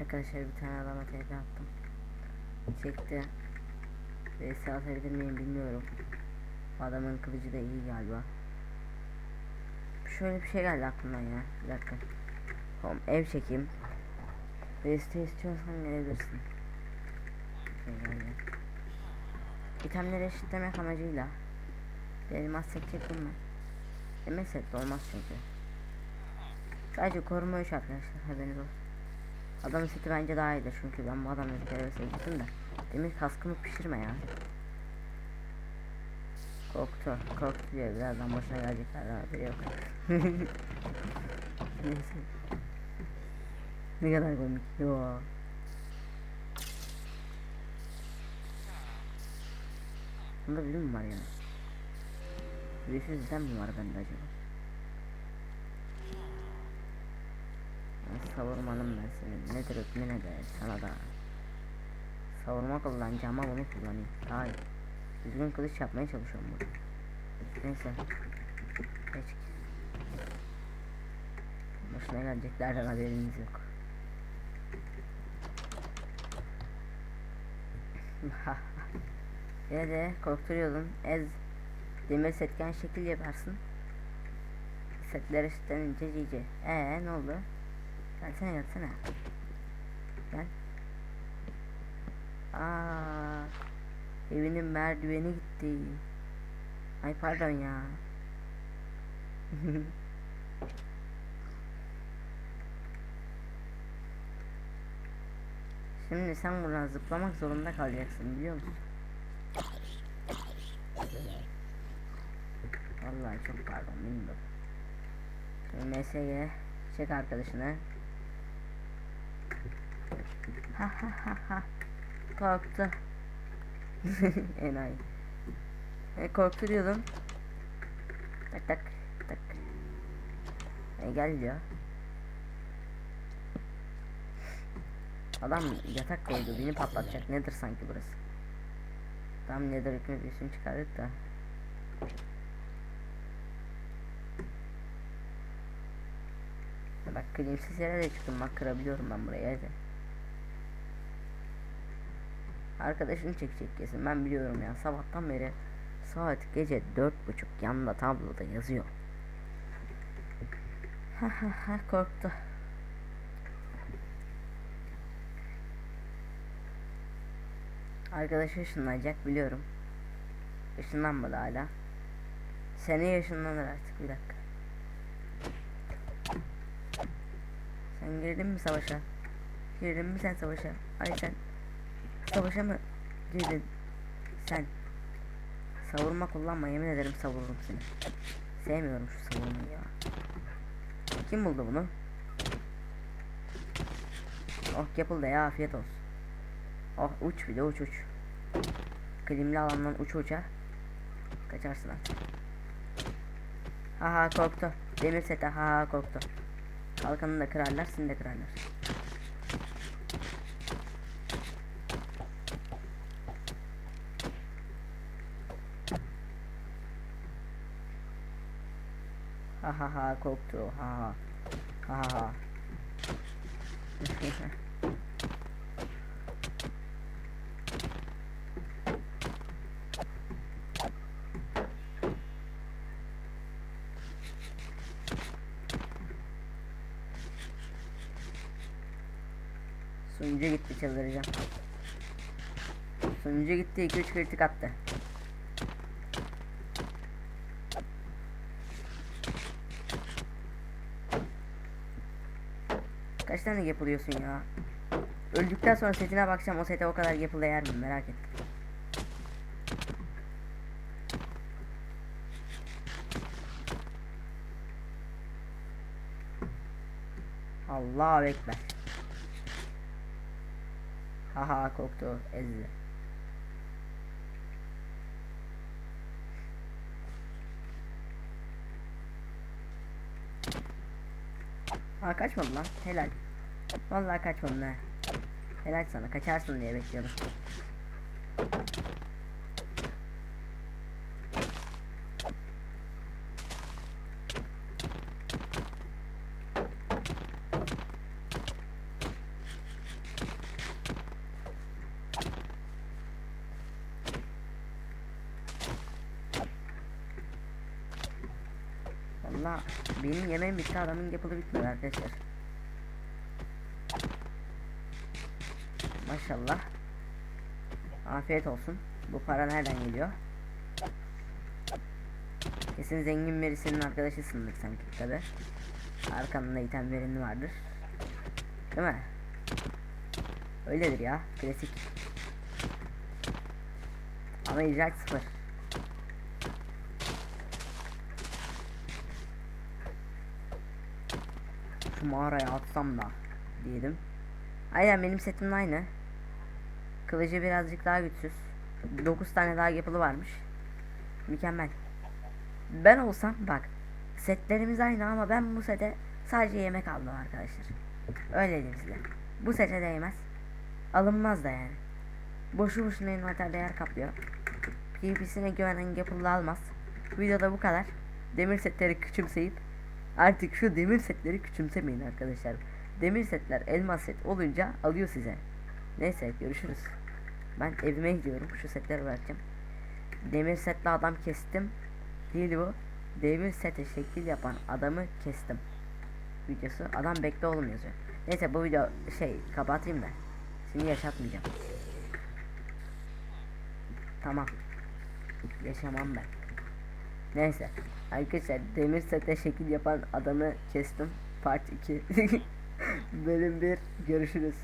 Arkadaşlar bir tane adama TP attım. Çekti. VS atabilir miyim bilmiyorum. Adamın kılıcı da iyi galiba. Şöyle bir şey geldi aklımdan ya. Bir dakika. Tamam ev çekeyim. VS istiyorsan gelebilirsin. Şey. İtemleri eşitlemek amacıyla elmas set çekeyim mi? Demir set olmaz çünkü. Sadece koruma 3 arkadaşlar haberiniz olsun. Adamın seti bence daha iyidir çünkü ben bu adamla bir gittim de. Demir kaskımı pişirme ya. Korktu. Korktu diyor. Birazdan başına gelecekler. Haberi yok. Neyse. Ne kadar komik. Yo. Bunda bilim var ya? Virüsüz izlen mi var bende acaba? Ben savurmanım ben senin. Nedir hükmü ne de sana da. Savurma kullanacağım ama bunu kullanayım. İyi. Düzgün kılıç yapmaya çalışıyorum burada. Neyse. Geç. Başına geleceklerden haberiniz yok. Yine de korkturuyordun. Ez demir setken şekil yaparsın. Setler eşitlenince cici. Ee ne oldu? Gelsene gelsene. Gel. Aa, evinin merdiveni gitti. Ay pardon ya. Şimdi sen buradan zıplamak zorunda kalacaksın biliyor musun? Vallahi çok pardon bilmiyorum. MSG çek arkadaşını. Ha ha ha ha. Korktu. Enayi. E, korktu diyordum. Tak tak tak. E, gel ya. Adam yatak koydu beni patlatacak nedir sanki burası. Tam nedir hükmü bir isim çıkardık da. Bak klimsiz yere de çıktım bak kırabiliyorum ben buraya hadi. Arkadaşını çekecek kesin ben biliyorum ya sabahtan beri saat gece dört buçuk yanında tabloda yazıyor. Ha ha ha korktu. Arkadaşı ışınlanacak biliyorum. Işınlanmadı hala. Seneye ışınlanır artık bir dakika. Sen girdin mi savaşa? Girdin mi sen savaşa? Ay sen savaşa mı girdin? Sen savurma kullanma yemin ederim savururum seni. Sevmiyorum şu savurmayı ya. Kim buldu bunu? Oh yapıldı ya afiyet olsun. Oh uç bir de uç uç. Klimli alandan uç uça. Kaçarsın artık. Ha ha korktu. Demir sete ha ha korktu. Kalkanını da kırarlar seni de kırarlar. Ha ha ha korktu ha ha ha ha ha. Sunucu gitti çıldıracağım. Sunucu gitti 2-3 kritik attı. Kaç tane yapılıyorsun ya? Öldükten sonra setine bakacağım o sete o kadar yapılı yer mi merak ettim. Allahu Ekber. Haha korktu ezdi. Ha kaçmadı lan helal. Vallahi kaç onunla. Helal sana kaçarsın diye bekliyordum. Valla benim yemeğim bitti adamın yapılı bitmedi arkadaşlar. Maşallah. Afiyet olsun. Bu para nereden geliyor? Kesin zengin birisinin arkadaşısındır sanki tabi. Arkanda itemlerin vardır. Değil mi? Öyledir ya. Klasik. Ama icraat sıfır. Şu mağaraya atsam da diyelim. Aynen benim setim aynı. Kılıcı birazcık daha güçsüz. 9 tane daha yapılı varmış. Mükemmel. Ben olsam bak setlerimiz aynı ama ben bu sete sadece yemek aldım arkadaşlar. Öyle diyeyim size. Bu sete değmez. Alınmaz da yani. Boşu boşuna envanter değer kaplıyor. PvP'sine güvenen yapılı almaz. Videoda bu kadar. Demir setleri küçümseyip artık şu demir setleri küçümsemeyin arkadaşlar. Demir setler elmas set olunca alıyor size. Neyse görüşürüz. Ben evime gidiyorum. Şu setleri bırakacağım. Demir setli adam kestim. Değil bu. Demir sete şekil yapan adamı kestim. Videosu. Adam bekle oğlum yazıyor. Neyse bu video şey kapatayım da. Seni yaşatmayacağım. Tamam. Yaşamam ben. Neyse. Arkadaşlar demir sete şekil yapan adamı kestim. Part 2. Bölüm 1. Görüşürüz.